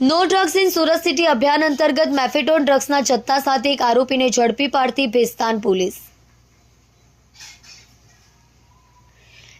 No drugs in Surat city અભિયાન અંતર્ગત મેફેટોન ડ્રગ્સના જથ્થા સાથે એક આરોપીને ઝડપી પાડતી ભેસ્તાન પોલીસ.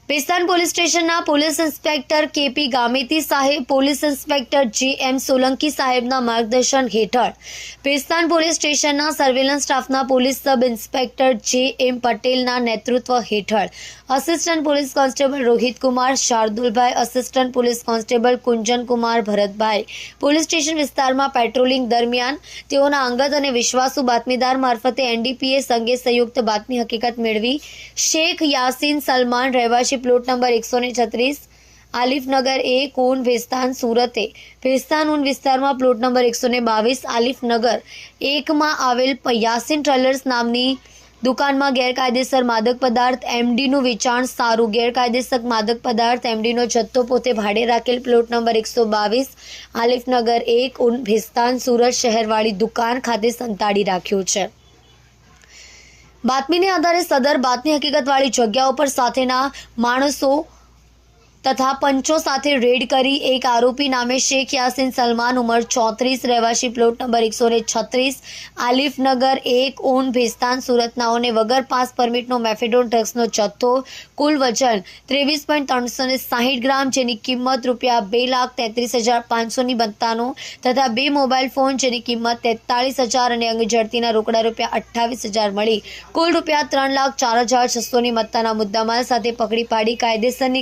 ભેસ્તાન પોલીસ સ્ટેશનના પોલીસ ઇન્સ્પેક્ટર કેપી ગામેતી સાહેબ, police inspector G M Solanki સાહેબના માર્ગદર્શન હેઠળ ભેસ્તાન પોલીસ સ્ટેશનના સર્વેલન્સ સ્ટાફના police sub inspector J M પટેલના નેતૃત્વ હેઠળ assistant police constable Rohit Kumar, Shardulbhai assistant police constable Kunjan Kumar, Bharatbhai police station વિસ્તારમાં પેટ્રોલિંગ દરમિયાન તેઓના અંગત અને વિશ્વાસુ બાતમીદાર મારફતે એનડીપીએસ અંગે સંયુક્ત બાતમી હકીકત મેળવી શેખ યાસીન સલમાન રહેવાસી પ્લોટ નંબર એકસો ને છત્રીસ, આલિફનગર એ કોન ભેસ્તાન સુરતે. ભેસ્તાન ઉન વિસ્તારમાં પ્લોટ નંબર એકસો ને બાવીસ, આલિફનગર એકમાં આવેલ યાસીન ટ્રેલર્સ નામની દુકાનમાં ગેરકાયદેસર માદક પદાર્થ એમડીનું વેચાણ સારું. ગેરકાયદેસર માદક પદાર્થ એમડીનો જથ્થો પોતે ભાડે રાખેલ પ્લોટ નંબર એકસો બાવીસ, આલિફનગર એક ઉન ભેસ્તાન સુરત શહેરવાળી દુકાન ખાતે સંતાડી રાખ્યું છે. બાતમીને આધારે સદર બાતમી હકીકતવાળી જગ્યાઓ પર સાથેના માણસો તથા પંચો સાથે રેડ કરી એક આરોપી નામે શેખ યાસીન સલમાન ઉંમર ચોત્રીસ, રહેવાસી પ્લોટ નંબર એકસો ને છત્રીસ, આલિફનગર એક ઓન ભેસ્તાન, સુરતનાઓને વગર પાસ પરમિટનો મેફેડોન ડ્રગ્સનો જથ્થો, કુલ વજન ત્રેવીસ પોઈન્ટ ત્રણસો ને સાહીઠ ગ્રામ, જેની કિંમત રૂપિયા બે લાખ તેત્રીસ હજાર પાંચસોની બત્તાનો તથા બે મોબાઈલ ફોન જેની કિંમત તેતાળીસ હજાર અને અંગ ઝડતીના રોકડા રૂપિયા અઠ્ઠાવીસ હજાર મળી. કુલ રૂપિયા ત્રણ લાખ ચાર હજાર છસોની મત્તાના મુદ્દામાલ સાથે પકડી પાડી કાયદેસરની